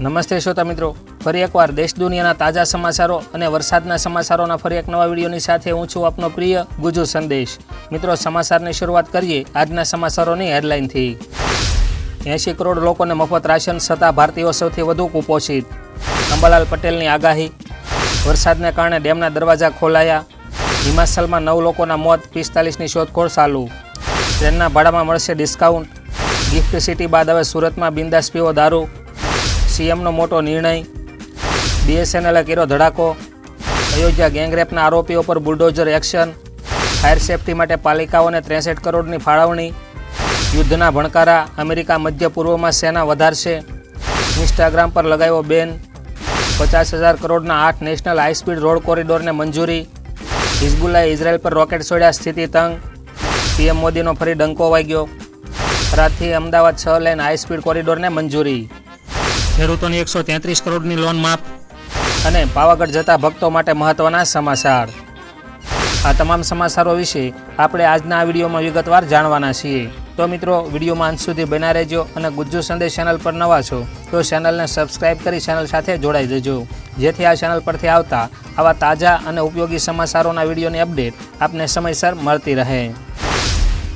નમસ્તે શ્રોતા મિત્રો. ફરી એકવાર દેશ દુનિયાના તાજા સમાચારો અને વરસાદના સમાચારોના ફરી એક નવા વિડીયોની સાથે હું છું આપનો પ્રિય ગુજુ સંદેશ. મિત્રો, સમાચારની શરૂઆત કરીએ આજના સમાચારોની હેડલાઇનથી. એંશી કરોડ લોકોને મફત રાશન છતાં ભારતીયો સૌથી વધુ કુપોષિત. અંબાલાલ પટેલની આગાહી. વરસાદને કારણે ડેમના દરવાજા ખોલાયા. હિમાચલમાં નવ લોકોના મોત, પિસ્તાલીસની શોધખોળ ચાલુ. ટ્રેનના ભાડામાં મળશે ડિસ્કાઉન્ટ. ગિફ્ટ સિટી બાદ હવે સુરતમાં બિંદાસ પીવો દારૂ. સીએમનો મોટો નિર્ણય. બીએસએનએલે કર્યો ધડાકો. અયોધ્યા ગેંગરેપના આરોપીઓ પર બુલડોઝર એક્શન. ફાયર સેફટી માટે પાલિકાઓને ત્રેસઠ કરોડની ફાળવણી. યુદ્ધના ભણકારા અમેરિકા મધ્ય પૂર્વમાં સેના વધારશે. ઇન્સ્ટાગ્રામ પર લગાવ્યો બેન. પચાસ હજાર કરોડના આઠ નેશનલ હાઈસ્પીડ રોડ કોરિડોરને મંજૂરી. હિઝબુલ્લાએ ઇઝરાયલ પર રોકેટ છોડ્યા સ્થિતિ તંગ. પીએમ મોદીનો ફરી ડંકો વાગ્યો. થરાદથી અમદાવાદ છ લેન હાઈસ્પીડ કોરિડોરને મંજૂરી. ખેડૂતોની એકસો તેત્રીસ કરોડની લોન માફ. અને પાવાગઢ જતા ભક્તો માટે મહત્વના સમાચાર. આ તમામ સમાચારો વિશે આપણે આજના આ વિડીયોમાં વિગતવાર જાણવાના છીએ. તો મિત્રો, વિડીયોમાં અંત સુધી બના રહેજો અને ગુજ્જુ સંદેશ ચેનલ પર નવા છો, તો ચેનલને સબસ્ક્રાઇબ કરી ચેનલ સાથે જોડાઈ જજો. જેથી આ ચેનલ પરથી આવતા આવા તાજા અને ઉપયોગી સમાચારોના વિડીયોની અપડેટ આપને સમયસર મળતી રહે.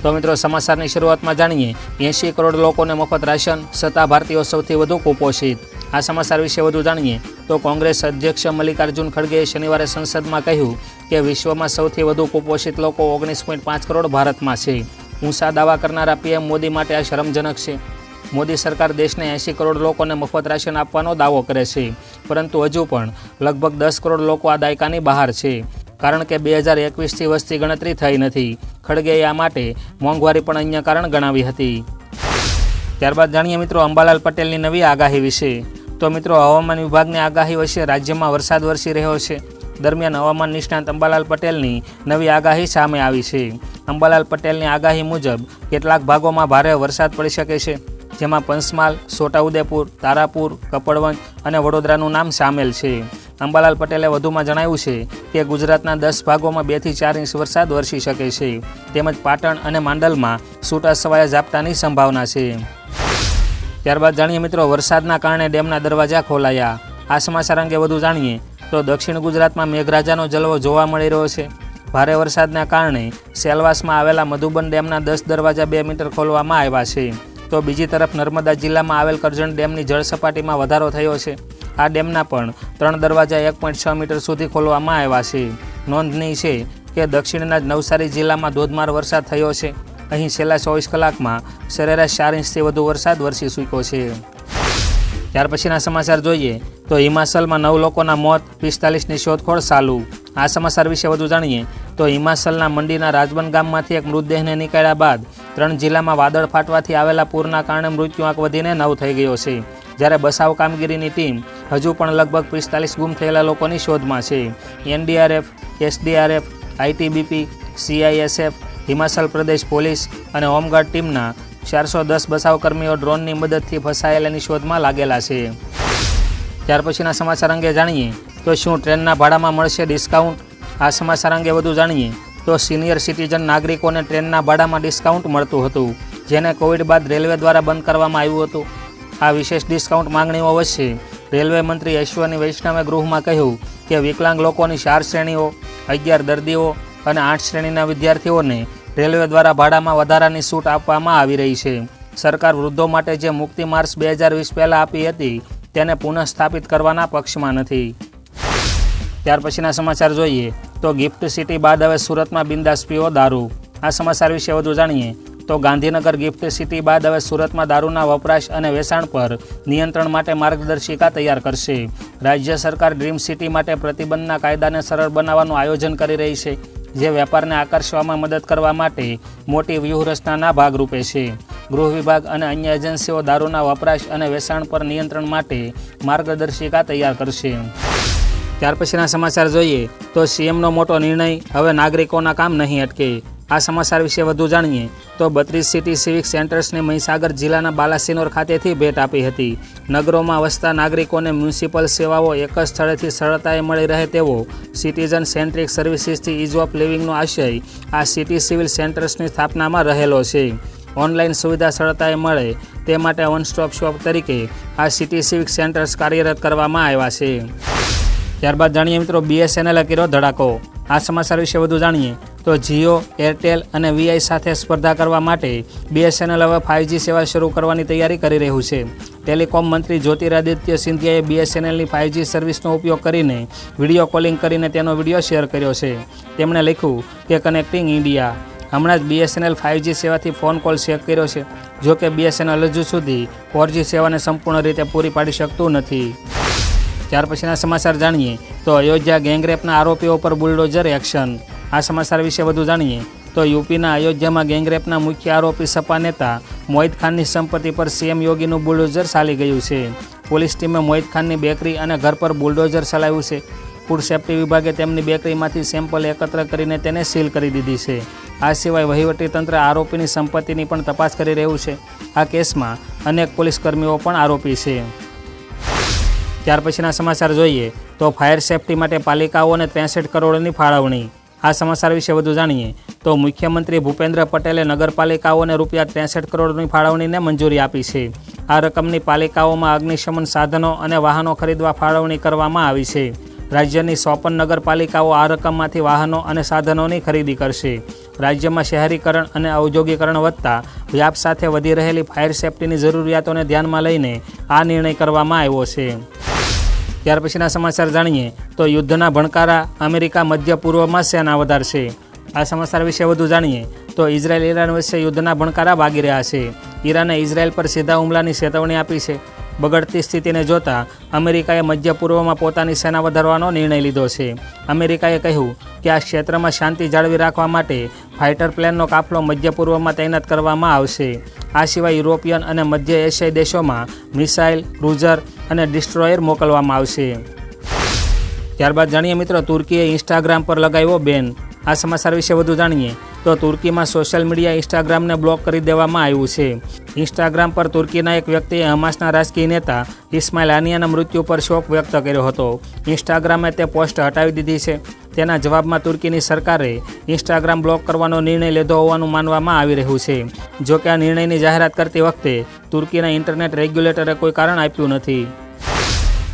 તો મિત્રો સમાચારની શરૂઆતમાં જાણીએ, એંશી કરોડ લોકોને મફત રાશન છતાં ભારતીયો સૌથી વધુ કુપોષિત. આ સમાચાર વિશે વધુ જાણીએ, તો કોંગ્રેસ અધ્યક્ષ મલ્લિકાર્જુન ખડગેએ શનિવારે સંસદમાં કહ્યું કે વિશ્વમાં સૌથી વધુ કુપોષિત લોકો ઓગણીસ પોઈન્ટ પાંચ કરોડ ભારતમાં છે. ઊંચા દાવા કરનારા પીએમ મોદી માટે આ શરમજનક છે. મોદી સરકાર દેશને એંશી કરોડ લોકોને મફત રાશન આપવાનો દાવો કરે છે. પરંતુ હજુ પણ લગભગ દસ કરોડ લોકો આ દાયકાની બહાર છે. કારણ કે બે હજાર એકવીસથી વસ્તી ગણતરી થઈ નથી. ખડગેએ આ માટે મોંઘવારી પણ અન્ય કારણ ગણાવી હતી. ત્યારબાદ જાણીએ મિત્રો, અંબાલાલ પટેલની નવી આગાહી વિશે. તો મિત્રો, હવામાન વિભાગની આગાહી વચ્ચે રાજ્યમાં વરસાદ વરસી રહ્યો છે. દરમિયાન હવામાન નિષ્ણાંત અંબાલાલ પટેલની નવી આગાહી સામે આવી છે. અંબાલાલ પટેલની આગાહી મુજબ કેટલાક ભાગોમાં ભારે વરસાદ પડી શકે છે, જેમાં પંચમહાલ, છોટાઉદેપુર, તારાપુર, કપડવંજ અને વડોદરાનું નામ સામેલ છે. અંબાલાલ પટેલે વધુમાં જણાવ્યું છે કે ગુજરાતના દસ ભાગોમાં બેથી ચાર ઇંચ વરસાદ વરસી શકે છે. તેમજ પાટણ અને માંડલમાં છૂટા છવાયા ઝાપટાની સંભાવના છે. ત્યારબાદ જાણીએ મિત્રો, વરસાદના કારણે ડેમના દરવાજા ખોલાયા. આ સમાચાર અંગે વધુ જાણીએ તો દક્ષિણ ગુજરાતમાં મેઘરાજાનો જલવો જોવા મળી રહ્યો છે. ભારે વરસાદના કારણે સેલવાસમાં આવેલા મધુબન ડેમના દસ દરવાજા બે મીટર ખોલવામાં આવ્યા છે. તો બીજી તરફ નર્મદા જિલ્લામાં આવેલ કરજણ ડેમની જળ સપાટીમાં વધારો થયો છે. આ ડેમના પણ ત્રણ દરવાજા એક પોઈન્ટ છ મીટર સુધી ખોલવામાં આવ્યા છે. નોંધનીય છે કે દક્ષિણના નવસારી જિલ્લામાં ધોધમાર વરસાદ થયો છે. અહીં છેલ્લા ચોવીસ કલાકમાં સરેરાશ ચાર ઇંચથી વધુ વરસાદ વરસી ચૂક્યો છે. ત્યાર પછીના સમાચાર જોઈએ તો હિમાચલમાં નવ લોકોના મોત, પિસ્તાલીસની શોધખોળ ચાલુ. આ સમાચાર વિશે વધુ જાણીએ તો હિમાચલના મંડીના રાજબન ગામમાંથી એક મૃતદેહને નીકળ્યા બાદ ત્રણ જિલ્લામાં વાદળ ફાટવાથી આવેલા પૂરના કારણે મૃત્યુ આંક વધીને નવ થઈ ગયો છે. જ્યારે બચાવ કામગીરીની ટીમ હજુ પણ લગભગ પિસ્તાલીસ ગુમ થયેલા લોકોની શોધમાં છે. NDRF, SDRF, ITBP, CISF, Himachal Pradesh police અને હોમગાર્ડ ટીમના ચારસો દસ બચાવકર્મીઓ ડ્રોનની મદદથી ફસાયેલાની શોધમાં લાગેલા છે. ત્યાર પછીના સમાચાર અંગે જાણીએ તો શું ટ્રેનના ભાડામાં મળશે ડિસ્કાઉન્ટ? આ સમાચાર અંગે વધુ જાણીએ તો સિનિયર સિટીઝન નાગરિકોને ટ્રેનના ભાડામાં ડિસ્કાઉન્ટ મળતું હતું, જેને કોવિડ બાદ રેલવે દ્વારા બંધ કરવામાં આવ્યું હતું. આ વિશેષ ડિસ્કાઉન્ટ માંગણીઓ વચ્ચે રેલવે મંત્રી અશ્વની વૈષ્ણવે ગૃહમાં કહ્યું કે વિકલાંગ લોકોની ચાર શ્રેણીઓ, અગિયાર દર્દીઓ અને આઠ શ્રેણીના વિદ્યાર્થીઓને રેલવે દ્વારા ભાડામાં વધારાની છૂટ આપવામાં આવી રહી છે. સરકાર વૃદ્ધો માટે જે મુક્તિ માર્ચ બે હજાર વીસ પહેલાં આપી હતી, તેને પુનઃસ્થાપિત કરવાના પક્ષમાં નથી. ત્યાર પછીના સમાચાર જોઈએ તો ગિફ્ટ સિટી બાદ હવે સુરતમાં બિંદાસ પીઓ દારૂ. આ સમાચાર વિશે વધુ જાણીએ તો ગાંધીનગર ગિફ્ટ સિટી બાદ હવે સુરતમાં દારૂના વપરાશ અને વેચાણ પર નિયંત્રણ માટે માર્ગદર્શિકા તૈયાર કરશે. રાજ્ય સરકાર ડ્રીમ સિટી માટે પ્રતિબંધના કાયદાને સરળ બનાવવાનું આયોજન કરી રહી છે, જે વેપારને આકર્ષવામાં મદદ કરવા માટે મોટી વ્યૂહરચનાના ભાગરૂપે છે. ગૃહ વિભાગ અને અન્ય એજન્સીઓ દારૂના વપરાશ અને વેચાણ પર નિયંત્રણ માટે માર્ગદર્શિકા તૈયાર કરશે. ત્યાર પછીના સમાચાર જોઈએ, તો સીએમનો મોટો નિર્ણય, હવે નાગરિકોના કામ નહીં અટકે. આ સમાચાર વિશે વધુ જાણીએ તો બત્રીસ સિટી સિવિક સેન્ટર્સને મહીસાગર જિલ્લાના બાલાસિનોર ખાતેથી ભેટ આપી હતી. નગરોમાં વસતા નાગરિકોને મ્યુનિસિપલ સેવાઓ એક જ સ્થળેથી સરળતાએ મળી રહે તેવો સિટીઝન સેન્ટ્રિક સર્વિસીસથી ઇઝ ઓફ લિવિંગનો આશય આ સિટી સિવિલ સેન્ટર્સની સ્થાપનામાં રહેલો છે. ઓનલાઈન સુવિધા સરળતાએ મળે તે માટે વન સ્ટોપ શોપ તરીકે આ સિટી સિવિક સેન્ટર્સ કાર્યરત કરવામાં આવ્યા છે. ત્યારબાદ જાણીએ મિત્રો બીએસએનએલે કર્યો ધડાકો. આ સમાચાર વિશે વધુ જાણીએ તો જીઓ, એરટેલ અને વીઆઈ સાથે સ્પર્ધા કરવા માટે બીએસએનએલ હવે ફાઇવજી સેવા શરૂ કરવાની તૈયારી કરી રહ્યું છે. ટેલિકોમ મંત્રી જ્યોતિરાદિત્ય સિંધિયાએ બીએસએનએલની ફાઇવજી સર્વિસનો ઉપયોગ કરીને વીડિયો કોલિંગ કરીને તેનો વીડિયો શેર કર્યો છે. તેમણે લખ્યું કે, કનેક્ટિંગ ઇન્ડિયા. હમણાં જ બીએસએનએલ ફાઇવજી સેવાથી ફોન કોલ શેર કર્યો છે. જો કે બીએસએનએલ હજુ સુધી ફોરજી સેવાને સંપૂર્ણ રીતે પૂરી પાડી શકતું નથી. ત્યાર પછીના સમાચાર જાણીએ તો અયોધ્યા ગેંગરેપના આરોપીઓ પર બુલડોઝર એક્શન. આ સમાચાર વિશે વધુ જાણીએ તો યુપીના અયોધ્યામાં ગેંગરેપના મુખ્ય આરોપી સપા નેતા મોહિત ખાનની સંપત્તિ પર સીએમ યોગીનું બુલડોઝર ચાલી ગયું છે. પોલીસ ટીમે મોહિત ખાનની બેકરી અને ઘર પર બુલડોઝર ચલાવ્યું છે. ફૂડ સેફ્ટી વિભાગે તેમની બેકરીમાંથી સેમ્પલ એકત્ર કરીને તેને સીલ કરી દીધી છે. આ સિવાય વહીવટીતંત્ર આરોપીની સંપત્તિની પણ તપાસ કરી રહ્યું છે. આ કેસમાં અનેક પોલીસકર્મીઓ પણ આરોપી છે. ત્યાર પછીના સમાચાર જોઈએ તો ફાયર સેફટી માટે પાલિકાઓને ત્રેસઠ કરોડની ફાળવણી. આ સમાચાર વિશે વધુ જાણીએ તો મુખ્યમંત્રી ભૂપેન્દ્ર પટેલે નગરપાલિકાઓને રૂપિયા ત્રેસઠ કરોડની ફાળવણીને મંજૂરી આપી છે. આ રકમની પાલિકાઓમાં અગ્નિશમન સાધનો અને વાહનો ખરીદવા ફાળવણી કરવામાં આવી છે. રાજ્યની સોપન નગરપાલિકાઓ આ રકમમાંથી વાહનો અને સાધનોની ખરીદી કરશે. રાજ્યમાં શહેરીકરણ અને ઔદ્યોગિકરણ વધતા વ્યાપ સાથે વધી રહેલી ફાયર સેફટીની જરૂરિયાતોને ધ્યાનમાં લઈને આ નિર્ણય કરવામાં આવ્યો છે. ત્યાર પછીના સમાચાર જાણીએ તો યુદ્ધના ભણકારા અમેરિકા, મધ્ય પૂર્વમાં સેના વધારશે. આ સમાચાર વિશે વધુ જાણીએ તો ઇઝરાયલ ઈરાન વચ્ચે યુદ્ધના ભણકારા ભાગી રહ્યા છે. ઈરાને ઇઝરાયલ પર સીધા હુમલાની ચેતવણી આપી છે. બગડતી સ્થિતિને જોતા અમેરિકાએ મધ્ય પૂર્વમાં પોતાની સેના વધારવાનો નિર્ણય લીધો છે. અમેરિકાએ કહ્યું કે આ ક્ષેત્રમાં શાંતિ જાળવી રાખવા માટે ફાઇટર પ્લેનનો કાફલો મધ્ય પૂર્વમાં તૈનાત કરવામાં આવશે. આ સિવાય યુરોપિયન અને મધ્ય એશિયાઈ દેશોમાં મિસાઇલ, ક્રુઝર અને ડિસ્ટ્રોયર મોકલવામાં આવશે. ત્યારબાદ જાણીએ મિત્રો, તુર્કીએ ઇન્સ્ટાગ્રામ પર લગાવ્યો બેન આ સમાચાર વિશે વધુ જાણીએ તો તુર્કીમાં સોશિયલ મીડિયા ઇન્સ્ટાગ્રામને બ્લોક કરી દેવામાં આવ્યું છે. ઇન્સ્ટાગ્રામ પર તુર્કીના એક વ્યક્તિએ હમાસના રાજકીય નેતા ઇસ્માઇલ આનિયાના મૃત્યુ પર શોક વ્યક્ત કર્યો હતો. ઇન્સ્ટાગ્રામે તે પોસ્ટ હટાવી દીધી છે. તેના જવાબમાં તુર્કીની સરકારે ઇન્સ્ટાગ્રામ બ્લોક કરવાનો નિર્ણય લીધો હોવાનું માનવામાં આવી રહ્યું છે. જો કે આ નિર્ણયની જાહેરાત કરતી વખતે તુર્કીના ઇન્ટરનેટ રેગ્યુલેટરે કોઈ કારણ આપ્યું નથી.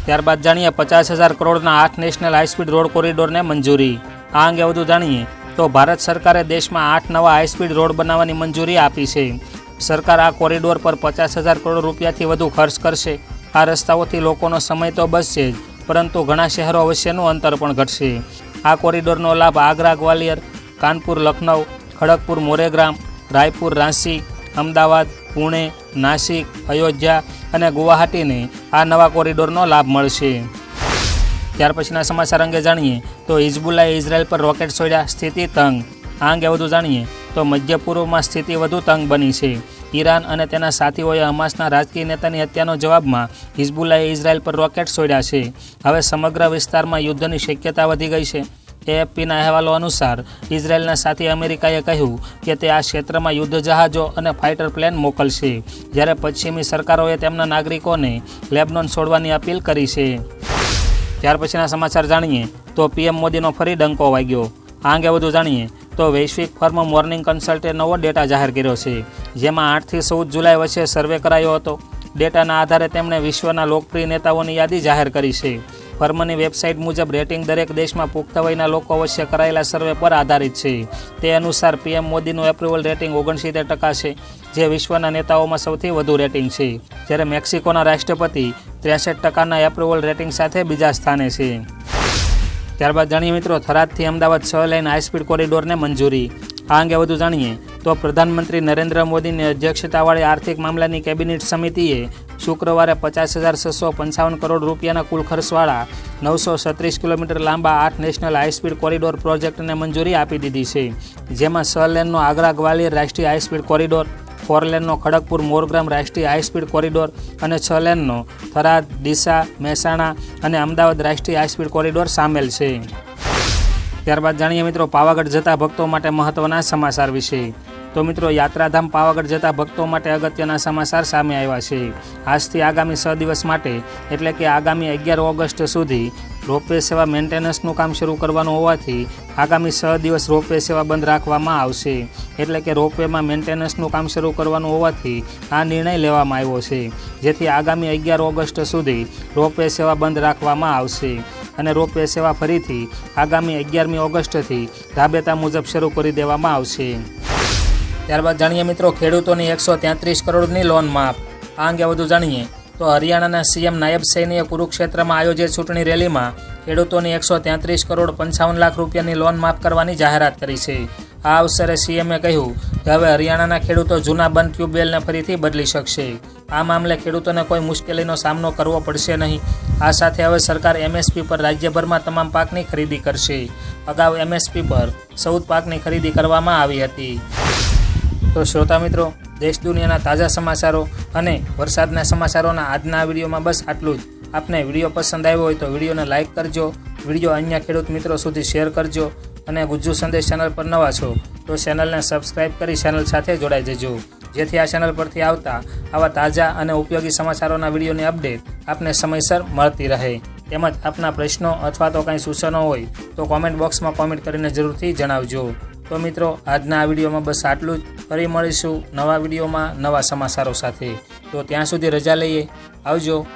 ત્યારબાદ જાણીએ પચાસ હજાર કરોડના આઠ નેશનલ હાઈસ્પીડ રોડ કોરિડોરને મંજૂરી. આ અંગે વધુ જાણીએ તો ભારત સરકારે દેશમાં આઠ નવા હાઈસ્પીડ રોડ બનાવવાની મંજૂરી આપી છે. સરકાર આ કોરિડોર પર પચાસ હજાર કરોડ રૂપિયાથી વધુ ખર્ચ કરશે. આ રસ્તાઓથી લોકોનો સમય તો બચશે જ, પરંતુ ઘણા શહેરો વચ્ચેનું અંતર પણ ઘટશે. આ કોરિડોરનો લાભ આગ્રા, ગ્વાલિયર, કાનપુર, લખનઉ, ખડગપુર, મોરેગ્રામ, રાયપુર, રાંચી, અમદાવાદ પુણે, નાસિક, અયોધ્યા અને ગુવાહાટીને આ નવા કોરિડોરનો લાભ મળશે. ત્યાર પછીના સમાચાર અંગે જાણીએ તો હિઝબુલ્લાએ ઇઝરાયલ પર રોકેટ છોડ્યા સ્થિતિ તંગ. આ અંગે વધુ જાણીએ તો મધ્ય પૂર્વમાં સ્થિતિ વધુ તંગ બની છે. ઈરાન અને તેના સાથીઓએ હમાસના રાજકીય નેતાની હત્યાનો જવાબમાં હિઝબુલ્લાએ ઇઝરાયલ પર રોકેટ છોડ્યા છે. હવે સમગ્ર વિસ્તારમાં યુદ્ધની શક્યતા વધી ગઈ છે. એએફપીના અહેવાલો અનુસાર, ઇઝરાયેલના સાથી અમેરિકાએ કહ્યું કે તે આ ક્ષેત્રમાં યુદ્ધ જહાજો અને ફાઇટર પ્લેન મોકલશે, જ્યારે પશ્ચિમી સરકારોએ તેમના નાગરિકોને લેબનોન છોડવાની અપીલ કરી છે. ત્યાર પછીના સમાચાર જાણીએ, તો પીએમ મોદીનો ફરી ડંકો વાગ્યો. આ અંગે વધુ જાણીએ, તો વૈશ્વિક ફર્મ મોર્નિંગ કન્સલ્ટે નવો ડેટા જાહેર કર્યો છે, જેમાં આઠથી ચૌદ જુલાઈ વચ્ચે સર્વે કરાયો હતો. ડેટાના આધારે તેમણે વિશ્વના લોકપ્રિય નેતાઓની યાદી જાહેર કરી છે. ફર્મની વેબસાઇટ મુજબ રેટિંગ દરેક દેશમાં પુખ્ત વયના લોકો વચ્ચે કરાયેલા સર્વે પર આધારિત છે. તે અનુસાર પીએમ મોદીનું એપ્રુવલ રેટિંગ ઓગણસિત્તેર ટકા છે, જે વિશ્વના નેતાઓમાં સૌથી વધુ રેટિંગ છે. જ્યારે મેક્સિકોના રાષ્ટ્રપતિ ત્રેસઠ ટકાના એપ્રુવલ રેટિંગ સાથે બીજા સ્થાને છે. ત્યારબાદ જાણીએ મિત્રો, થરાદથી અમદાવાદ છ લાઇન હાઈસ્પીડ કોરિડોરને મંજૂરી. આ અંગે વધુ જાણીએ તો પ્રધાનમંત્રી નરેન્દ્ર મોદીની અધ્યક્ષતાવાળી આર્થિક મામલાની કેબિનેટ સમિતિએ શુક્રવારે પચાસ હજાર છસો પંચાવન કરોડ રૂપિયાના કુલ ખર્ચવાળા નવસો છત્રીસ કિલોમીટર લાંબા આઠ નેશનલ હાઈસ્પીડ કોરિડોર પ્રોજેક્ટને મંજૂરી આપી દીધી છે. જેમાં છ લેનનો આગ્રા ગ્વાલિયર રાષ્ટ્રીય હાઈસ્પીડ કોરિડોર, ફોર લેનનો ખડગપુર મોરગ્રામ રાષ્ટ્રીય હાઈસ્પીડ કોરિડોર અને છ લેનનો થરાદ, ડીસા, મહેસાણા અને અમદાવાદ રાષ્ટ્રીય હાઈસ્પીડ કોરિડોર સામેલ છે. ત્યારબાદ જાણીએ મિત્રો, પાવાગઢ જતા ભક્તો માટે મહત્વના સમાચાર વિશે. તો મિત્રો, યાત્રાધામ પાવાગઢ જતા ભક્તો માટે અગત્યના સમાચાર સામે આવ્યા છે. આજથી આગામી છ દિવસ માટે, એટલે કે આગામી અગિયાર ઓગસ્ટ સુધી, રોપવે સેવા મેન્ટેનન્સનું કામ શરૂ કરવાનું હોવાથી, આગામી છ દિવસ રોપવે સેવા બંધ રાખવામાં આવશે. એટલે કે રોપવેમાં મેન્ટેનન્સનું કામ શરૂ કરવાનું હોવાથી, આ નિર્ણય લેવામાં આવ્યો છે. જેથી આગામી અગિયાર ઓગસ્ટ સુધી, રોપવે સેવા બંધ રાખવામાં આવશે. અને રોપવે સેવા ફરીથી, આગામી અગિયારમી ઓગસ્ટથી, ધાબેતા મુજબ શરૂ કરી દેવામાં આવશે. ત્યારબાદ જાણીએ મિત્રો, ખેડૂતોની એકસો તેત્રીસ કરોડની લોન માફ. આ અંગે વધુ જાણીએ તો હરિયાણાના સીએમ નાયબ સૈનીએ કુરુક્ષેત્રમાં આયોજિત ચૂંટણી રેલીમાં ખેડૂતોની એકસો તેત્રીસ કરોડ પંચાવન લાખ રૂપિયાની લોન માફ કરવાની જાહેરાત કરી છે. આ અવસરે સીએમએ કહ્યું કે હવે હરિયાણાના ખેડૂતો જૂના બંધ ટ્યુબવેલને ફરીથી બદલી શકશે. આ મામલે ખેડૂતોને કોઈ મુશ્કેલીનો સામનો કરવો પડશે નહીં. આ સાથે હવે સરકાર એમએસપી પર રાજ્યભરમાં તમામ પાકની ખરીદી કરશે. અગાઉ એમએસપી પર ચૌદ પાકની ખરીદી કરવામાં આવી હતી. તો શ્રોતા મિત્રો, દેશ દુનિયાના તાજા સમાચારો અને વરસાદના સમાચારોના આજના વિડીયોમાં બસ આટલું જ. આપને વીડિયો પસંદ આવ્યો હોય તો વિડીયોને લાઇક કરજો, વીડિયો અન્ય ખેડૂત મિત્રો સુધી શેર કરજો અને ગુજ્જુ સંદેશ ચેનલ પર નવા છો તો ચેનલને સબસ્ક્રાઇબ કરી ચેનલ સાથે જોડાઈ જજો. જેથી આ ચેનલ પરથી આવતા આવા તાજા અને ઉપયોગી સમાચારોના વિડીયોની અપડેટ આપને સમયસર મળતી રહે. તેમજ આપના પ્રશ્નો અથવા તો કાંઈ સૂચનો હોય તો કોમેન્ટ બોક્સમાં કોમેન્ટ કરીને જરૂરથી જણાવજો. તો મિત્રો, આજના આ વિડીયોમાં બસ આટલું જ. ફરી મળીશું નવા વિડીયોમાં નવા સમાચારો સાથે. તો ત્યાં સુધી રજા લઈએ. આવજો.